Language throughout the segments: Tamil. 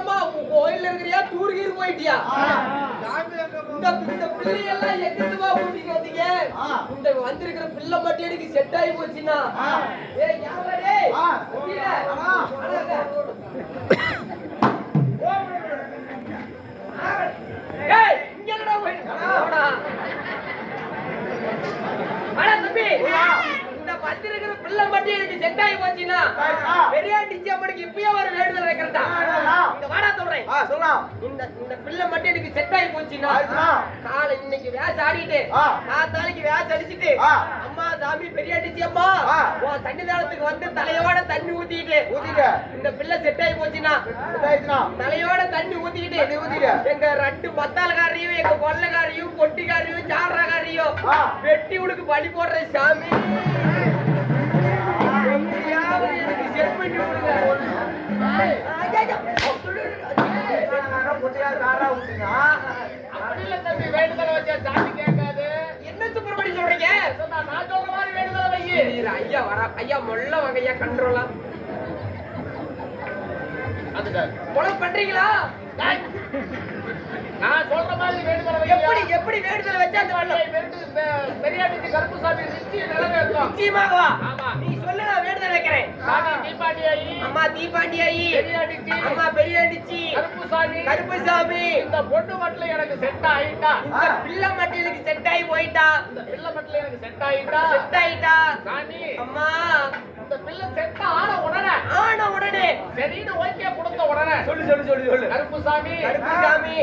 அம்மா கோயில்ல இருக்கிறியா? டூர் கீர் போயிட்டியா இந்த இந்த பிள்ளையெல்லாம் கூட்டிட்டு வந்தீங்க? இந்த வந்திருக்கிற பிள்ளை மட்டும் எனக்கு செட் ஆகி போச்சுன்னா. யாரா இங்க என்னடா போயிட்டு அட தம்பி. வந்திருக்கிற பிள்ளை மட்டும் எனக்கு செட் ஆகி போச்சுன்னா பெரியாண்டிச்சி அம்மனுக்கு இப்பயே ஒரு வேண்டுதல் வைக்கிறதா இந்த வாடா சொல்றேன் இந்த இந்த பிள்ளை மட்டும் எனக்கு செட் ஆகி போச்சுன்னா காலை இன்னைக்கு வேச ஆடிட்டு. நாத்தாளைக்கு வேச அடிச்சிட்டு. அம்மா சாமி பெரியாண்டிச்சி அம்மா ஆ. உன் சன்னிதானத்துக்கு வந்து தலையோட தண்ணி ஊத்திட்டு இந்த பிள்ளை செட் ஆகி போச்சுன்னா தலையோட தண்ணி ஊத்திக்கிட்டு தண்ணி ஊத்திட்டு. எங்க ரெண்டு மத்தாலக்காரையும் எங்க கொள்ளக்காரையும் பொட்டிக்காரையும் சாடுறக்காரையும். வெட்டி உனக்கு பலி போடுற சாமி அப்படி இல்ல தம்பி வேண்டுதலை வச்சா சாமி கேட்காது. என்ன சுப்பிரமணி சொல்றீங்க? சொன்னா நான் சொல்ற மாதிரி வேண்டுதலை ஐயா வரா ஐயா மொல்ல வாங்க ஐயா கண்ட்ரோலா அதுதான் கொலை பண்றீங்களா. நான் சொல்ற மாதிரி வேண்டுதலை எப்படி எப்படி வேண்டுதலை வச்சா அந்த வெள்ளம்? பெரியாட்டி கருப்புசாமி நிச்சயம் நிறைவேற்றும் நிச்சயமாகவா? ஆமா. நீ சொல்லு நான் வேண்டுதல் வைக்கிறேன். சாமி தீபாவளியாயி அம்மா தீபாண்டியாயி பெரியாட்டிக்கு அம்மா பெரியாண்டிச்சி கருப்புசாமி. கருப்பசாமி. இந்த பொண்ணு மட்டும் எனக்கு செட் ஆயிட்டா? இந்த பிள்ளை மட்டும் எனக்கு செட் ஆகி போயிட்டா? இந்த பிள்ளை மட்டும் எனக்கு செட் ஆயிட்டா? செட் ஆயிட்டா? சாமி அம்மா. இந்த பிள்ளை செட் ஆன உடனே. ஆன உடனே. சரின்னு ஓகே கொடுத்த உடனே. சொல்லு சொல்லு சொல்லு சொல்லு. கருப்புசாமி. கருப்பசாமி.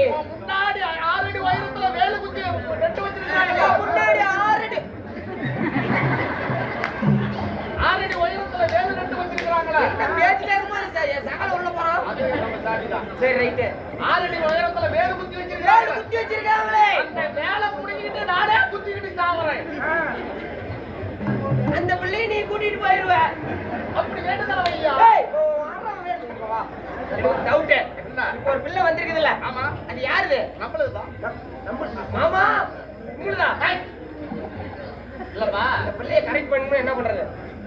சரி? ரைட்டு. ஆறடி உயரத்துல வேலு குத்தி வேலை வச்சிருக்காங்க குத்தி வச்சிருக்காங்களே. அந்த வேலை நானே குத்திக்கிட்டு சாவறேன். அந்த பிள்ளையை நீ கூட்டிட்டு போயிருவ. அப்படி வேண்டுதல வையா? ஏய், இப்போ ஆறாம் வேலை இங்க வா. எனக்கு ஒரு டவுட் என்ன? இப்போ ஒரு பிள்ளை வந்திருக்குதுல்ல. ஆமா. அது யாருது? நம்மளுதுதான். மாமா. இல்லப்பா அந்த பிள்ளையை கரெக்ட் பண்ணணும் என்ன பண்றது?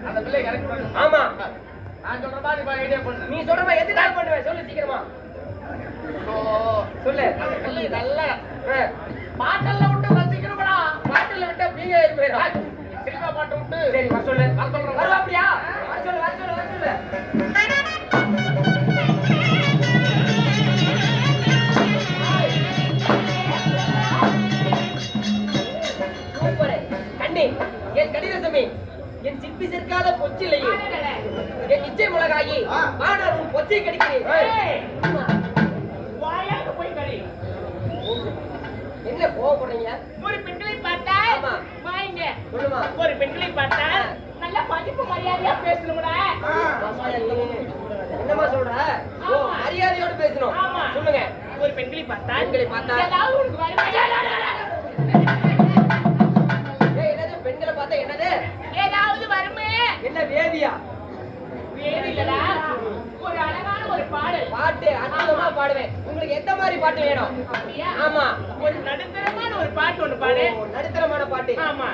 அந்த பிள்ளை கரெக்ட் பண்ணு ஆமா. நான் சொல்ற மாதிரி ஐடியா பண்ணு. நீ சொல்ற மாதிரி எது கால் பண்ணுவேன்? சொல்லு சீக்கிரமா. சொல்லு. அந்த பிள்ளை நல்ல ஆ, பாட்டெல்லாம் விட்டு ரசிக்கணும்டா பாட்டுல விட்டா பீங்க ஏறி போயிடும் சினிமா பாட்டு விட்டு. சரி வர சொல்லு. வர சொல்றேன். வருவா அப்படியா வர சொல்லு வர சொல்லு வர சொல்லு. சிப்பி சேர்க்காத பொச்சிலையே. என் நிச்சய மிளகாயி. மாணவர் உன் பொச்சை கடிக்கிறேன். என்ன கோவப்படுறீங்க? ஒரு பெண்களை பார்த்தா ஆமா. வாங்க. சொல்லுமா. ஒரு பெண்களை பார்த்தா நல்ல மதிப்பு மரியாதையா பேசணும்டா. என்னமா சொல்ற? ஓ ஆமா. மரியாதையோட பேசணும். ஆமா. சொல்லுங்க. ஒரு பெண்களை பார்த்தா பெண்களை பார்த்தா? ஏதாவது உனக்கு என்ன வேதியா. ஒரு அழகான ஒரு பாடல். பாட்டு அற்புதமா பாடுவேன். உங்களுக்கு எந்த மாதிரி பாட்டு வேணும்? ஆமா. ஒரு நடுத்தரமான ஒரு பாட்டு ஒண்ணு பாடு. நடுத்தரமான பாட்டு. ஆமா.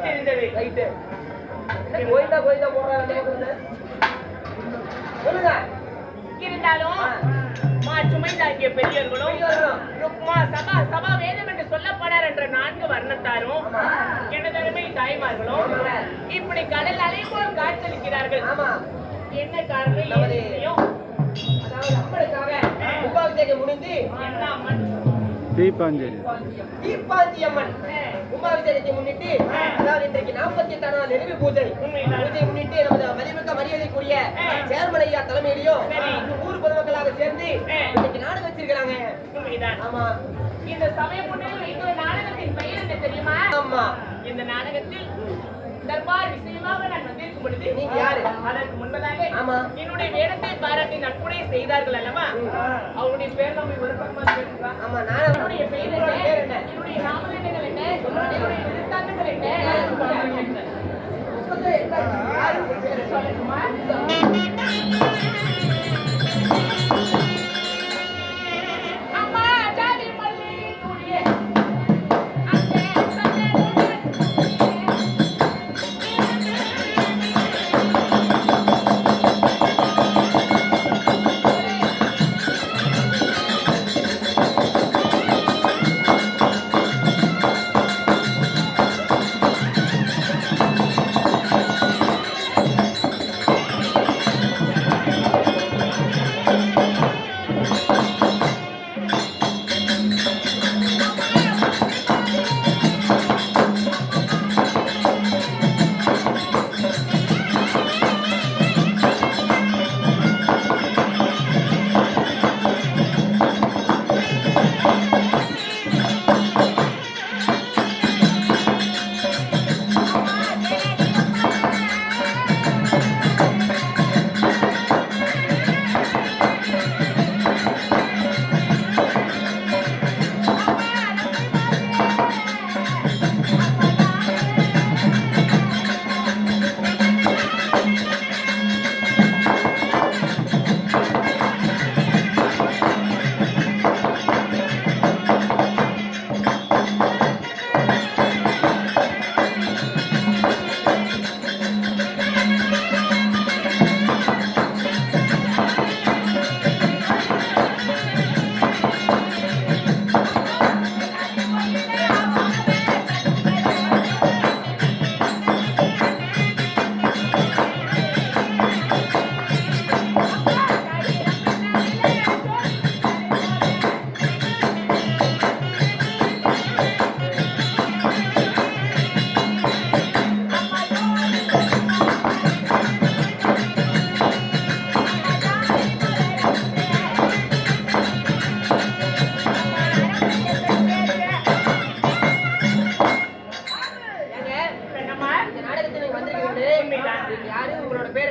ரைட்டு என்ன கோயிந்தா கோயிந்தா போடுறாங்க சொல்லுங்க இருந்தாலும் ஆ. மா சுமை தாங்கிய பெரியவர்களும் பெரியவர்களும். ருக்மா சபா சபா வேதம் என்று சொல்லப்படார் என்ற நான்கு வர்ணத்தாரும். எனதருமை தாய்மார்களும். இப்படி கடல் அலை போல் காட்சளிக்கிறார்கள் ஆமா என்ன காரணம்? அதாவது அம்மனுக்காக கும்பாபிஷேகம் முடிந்து? தீபாஞ்சலி தீபாஞ்சி அம்மன் கும்பாபிஷேகத்தை முன்னிட்டு அதாவது இன்றைக்கு நாற்பத்தி எட்டாம் நிறைவு பூஜை. பூஜையை முன்னிட்டு நமது மதிமிக்க மரியாதைக்குரிய சேர்மன் ஐயா தலைமையிலையும். ஊர் பொதுமக்களாக சேர்ந்து. இன்னைக்கு நாடகம் வச்சிருக்கிறாங்க. ஆமா இந்த சமயம் முன்னில் வைத்துள்ள நாடகத்தின் பெயர் என்ன தெரியுமா ஆமா இந்த நாடகத்தில் தர்பார் விஷயமாக நான் வந்திருக்கும் பொழுது நீங்க யாரு? அதற்கு முன்பதாக ஆமா. என்னுடைய வேடத்தை பாராட்டி நட்புடைய செய்தார்கள் அல்லவா. அவருடைய பேர் நம்ம ஒரு பக்கமா ஆமா நான் என்னுடைய பெயர் என்ன என்னுடைய நாமதங்கள் என்ன என்னுடைய விருத்தாந்தங்கள் என்ன புத்தகத்தை எடுத்தாச்சு. யாரு உங்க பேர்?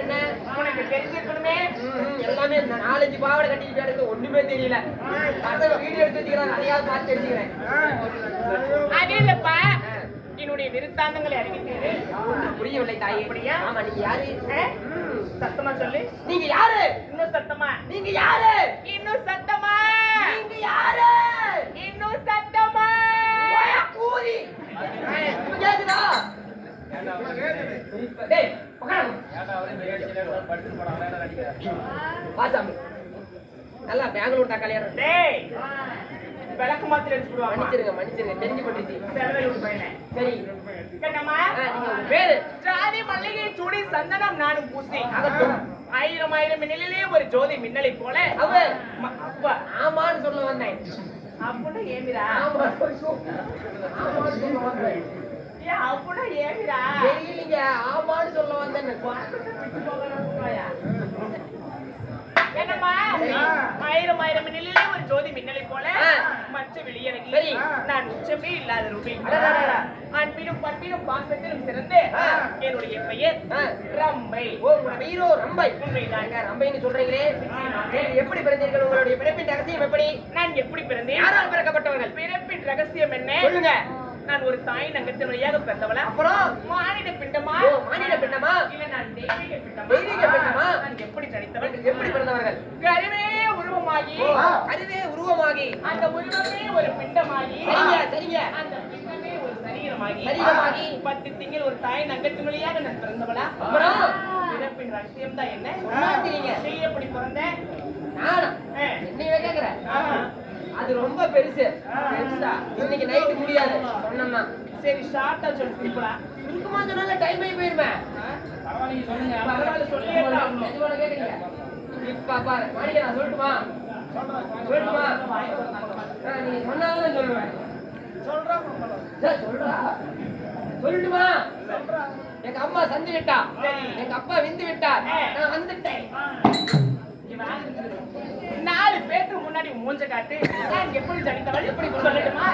என்ன? உனக்கு தெரிஞ்சிருக்கணுமே? எல்லாமே இந்த நாலஞ்சு பாவாடை இருக்குது ஒண்ணுமே தெரியல. பசங்க வீடியோ எடுத்து வச்சுக்கிறாங்க அதையாவது பார்த்து தெரிஞ்சுக்கிறேன். அது இல்லப்பா. என்னுடைய விருத்தாந்தங்களை ஒன்றும் புரியவில்லை தாயே. அப்படியா? ஆமா நீங்க யாரு. சத்தமா சொல்லு. நீங்க யாரு? இன்னும் சத்தமா? நீங்க யாரு? இன்னும் சத்தமா? நீங்க யாரு? இன்னும் சத்தமா? இப்ப கேக்குதா? டேய் நல்லா பெங்களூர் டேய் விளக்கு மாத்திரை விடுவாங்க மன்னிச்சிருங்க மன்னிச்சிருங்க தெரிஞ்சு போட்டுச்சு. சரி. பேரு? ஜாதி மல்லிகை சூடி சந்தனம் நானும் பூசி. ஆயிரம் ஆயிரம் மின்னலிலே ஒரு ஜோதி மின்னலை போல. அவ அப்பா ஆமான்னு சொல்ல வந்தேன். அப்படின்னா ஏமிரா. ஆமா சொல்ல வந்தேன். தெரியலீங்க ஆமான்னு சொல்ல வந்தேன் என்னம்மா? ஆயிரம் ஆயிரம் ஒரு ஜோதி மின்னலை போல. மற்ற வெளியரங்கி சரி. நான் உச்சமே இல்லாத ரூபி. அன்பிலும் பண்பிலும் பாசத்திலும் சிறந்து. என்னுடைய பெயர். ரம்பை. Oh hero Rambha. ரம்பைன்னு சொல்றீங்களே. எப்படி பிறந்தீர்கள்? உங்களுடைய பிறப்பின் ரகசியம் எப்படி? நான் எப்படி பிறந்தேன்? யாரால் பிறக்கப்பட்டவர்கள்? பிறப்பின் ரகசியம் என்ன? சொல்லுங்க. நான் ஒரு தாய் நங்கத்தின் வழியாக பிறந்தவளா அப்புறம்? மானிட பிண்டமா? மானிட பிண்டமா? இல்ல நான் தெய்வீக பிண்டமா? தெய்வீக பிண்டமா? நான் எப்படி தனித்தவள்? எப்படி பிறந்தவர்கள்? கருவே உருவமா உருவமாகி கருவே உருவமாகி. அந்த உருவமே ஒரு பிண்டமாகி. சரிங்க சரிங்க. அந்த பிண்டமே ஒரு சரீரமாகி. சரீரமாகி. பத்து திங்கள் ஒரு தாய் நங்கத்து வழியாக நான் பிறந்தவளா? அப்புறம்? பிறப்பின் ரகசியம் தான் என்ன? எப்படி பிறந்தேன் நானா? ஆ. நீ கேக்குற. ஆ. அது ரொம்ப பெருசு. பெருசா. இன்னைக்கு நைட்டு முடியாது. சொன்னோம்னா சரி ஷார்ட்டா சொல்லி. திருப்படா சுருக்கமா சொன்னால டைம் ஆகி போயிருமே பரவாயில்ல சொல்லுங்க கேக்குறீங்க இப்ப பாரு. மாணிக்க நான் சொல்லட்டுமா? சொல்லட்டுமா? நீங்க சொன்னாதான் சொல்லுவேன். ஏய், சொல்றா. சொல்லட்டுமா? எங்க அம்மா சந்து விட்டா. எங்க அப்பா விந்து விட்டார் நான் வந்துட்டேன். நாலு பேருக்கு முன்னாடி மூஞ்ச காட்டு நான் எப்படி தடித்தவள் எப்படி சொல்லட்டுமா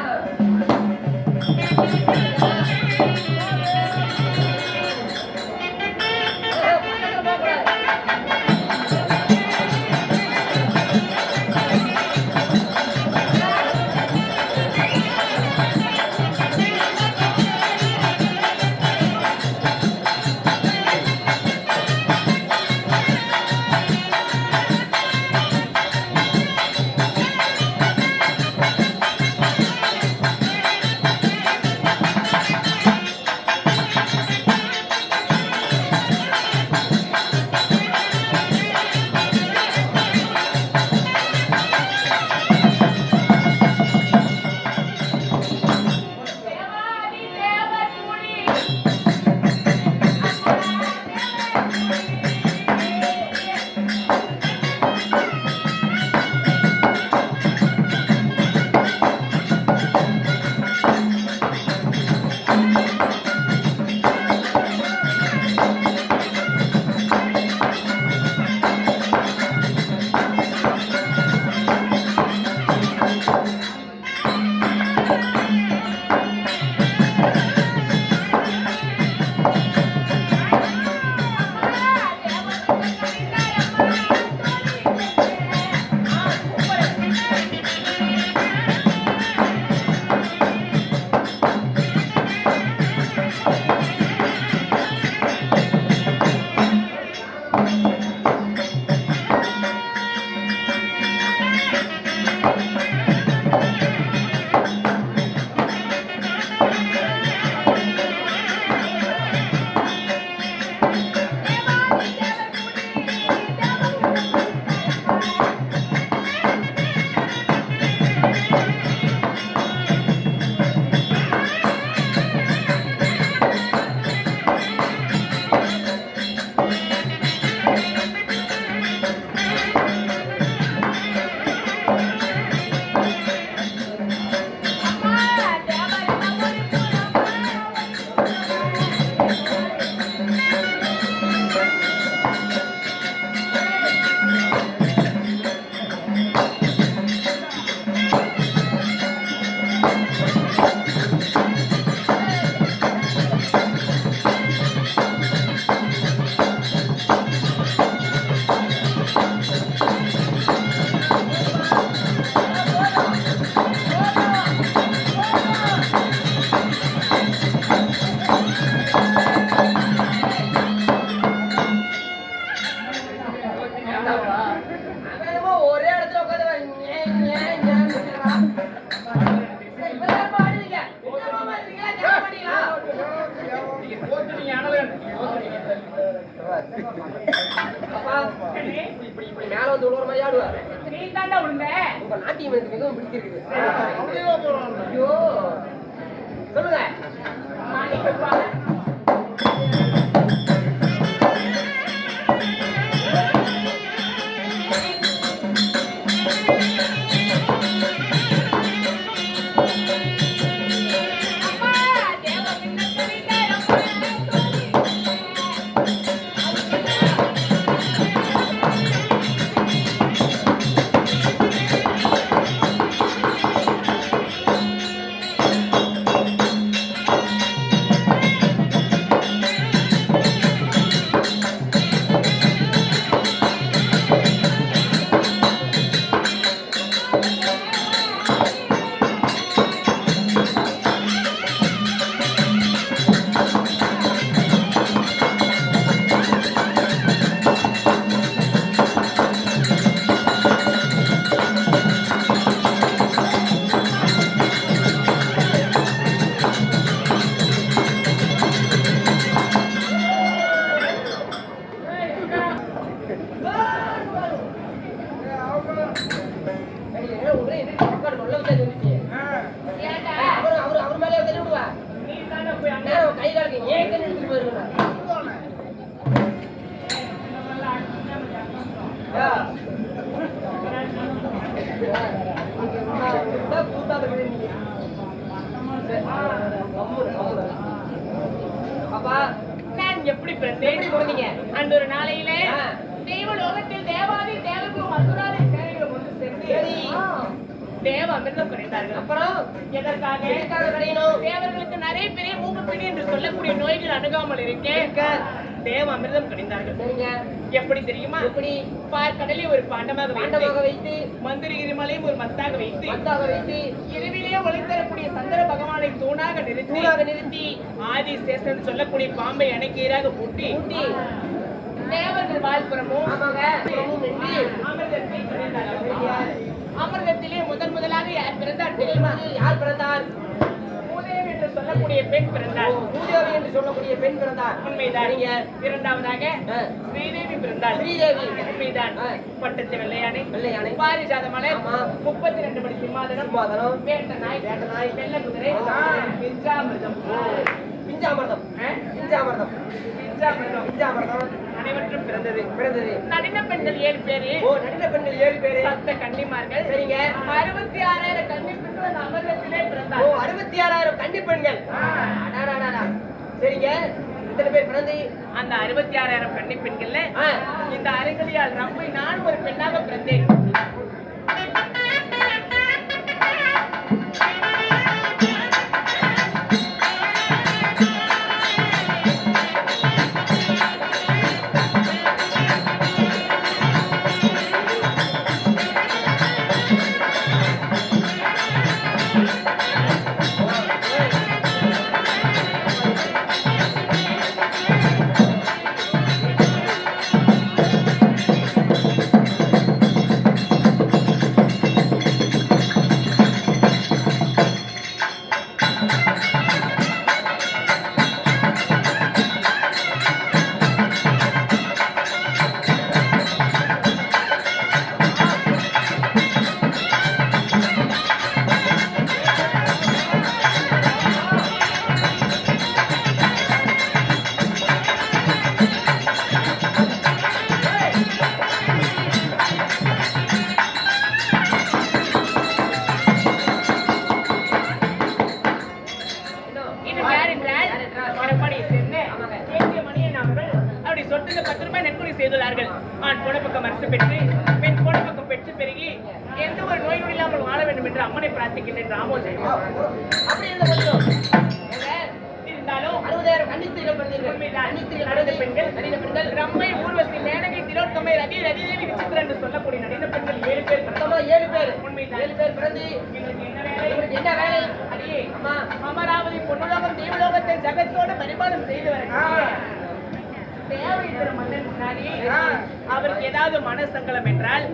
சொல்லக்கூடிய நோய்கள் அணுகாமல் இருக்க. தேவ அமிர்தம் கிடைந்தார்கள் சரிங்க. எப்படி தெரியுமா? எப்படி? பார்க்கடலை ஒரு பாண்டமாக பாண்டமாக வைத்து மந்திரகிரி மலையும் ஒரு மத்தாக வைத்து மத்தாக வைத்து இரவிலே ஒளித்தரக்கூடிய சந்திர பகவானை தூணாக நிறுத்தி தூணாக நிறுத்தி ஆதி சேஷன் சொல்லக்கூடிய பாம்பை அணைக்கீராக பூட்டி ஊட்டி தேவர்கள் வாழ்புறமும் அமிர்தத்தை. அமிர்தத்திலே முதன் முதலாக யார் பிறந்தார் தெரியுமா? யார் பிறந்தார்? சொல்லக்கூடிய பெண் பிறந்தார் பூதேவி என்று சொல்லக்கூடிய பெண் பிறந்தார் உண்மைதான். இரண்டாவதாக. ஸ்ரீதேவி பிறந்தார் ஸ்ரீதேவி. உண்மைதான். பட்டத்து வெள்ளையானை. வெள்ளையானை. பாரிஜாத ஆமா. முப்பத்தி ரெண்டு மணி சிம்மாதனம். சிம்மாதனம் வேட்ட நாய் வேட்ட நாய் வெள்ள குதிரை. பிஞ்சாமிர்தம். பிஞ்சாமிர்தம்? பிஞ்சாமிர்தம். பிஞ்சாமிர்தம். பிஞ்சாமிர்தம். அனைவற்றும் பிறந்தது. பிறந்தது. நடின பெண்கள் ஏழு பேரு. ஓ நடின பெண்கள் ஏழு பேரு. சத்த கன்னிமார்கள். சரிங்க. அறுபத்தி ஆறாயிரம் கன்னி ஓ அறுபத்தி ஆறாயிரம் கன்னி பெண்கள். சரிங்க. இத்தனை பேர் பிறந்து? அந்த அறுபத்தி ஆறாயிரம் கன்னி பெண்கள்ல இந்த அருகதையால் ரம்பை நான் ஒரு பெண்ணாக பிறந்தேன். நடின நடின பெண்கள் நடின பெண்கள் ரம்மை ஊர்வசி மேனகை திலோத்தமை ரதி ரதிதேவி விசித்திரன் என்று சொல்லக்கூடிய நடின பெண்கள் ஏழு பேர் மொத்தமா பிறந்தோம். ஏழு பேர். உண்மைதான். ஏழு பேர் பிறந்து என்ன வேலை? அடியே அம்மா. அமராவதி பொன்னுலகம் தேவலோகத்தை ஜகத்தோடு பரிபாலம் செய்து வர தேவையின்ற மன்னன் முன்னாடி அவருக்கு ஏதாவது மனசங்கலம் என்றால்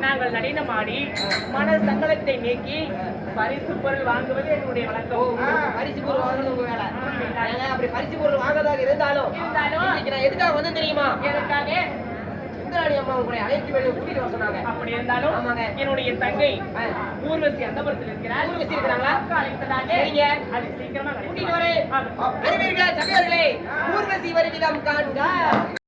நாங்கள் நடினமாடி மன சங்கலத்தை நீக்கி பரிசு பொருள் வாங்குவது என்னுடைய வழக்கம். பரிசு பொருள் உங்க வேலை. அப்படி பரிசு பொருள் வாங்கதாக இருந்தாலும் நான் எதுக்காக வந்து தெரியுமா எனக்காக சுந்தராணி அம்மா உங்களை அழைத்து வெளியே கூட்டிட்டு வர சொன்னாங்க அப்படி இருந்தாலும் ஆமாங்க. என்னுடைய தங்கை. ஊர்வசி அந்தபுரத்தில் இருக்கிறார் ஊர்வசி இருக்கிறாங்களா? அக்கா அழைத்ததாக சரிங்க. அது சீக்கிரமா கூட்டிட்டு வரேன் ஆமா. வருவீர்கள் சகோதரர்களே ஊர்வசி வருகிடம் காண்க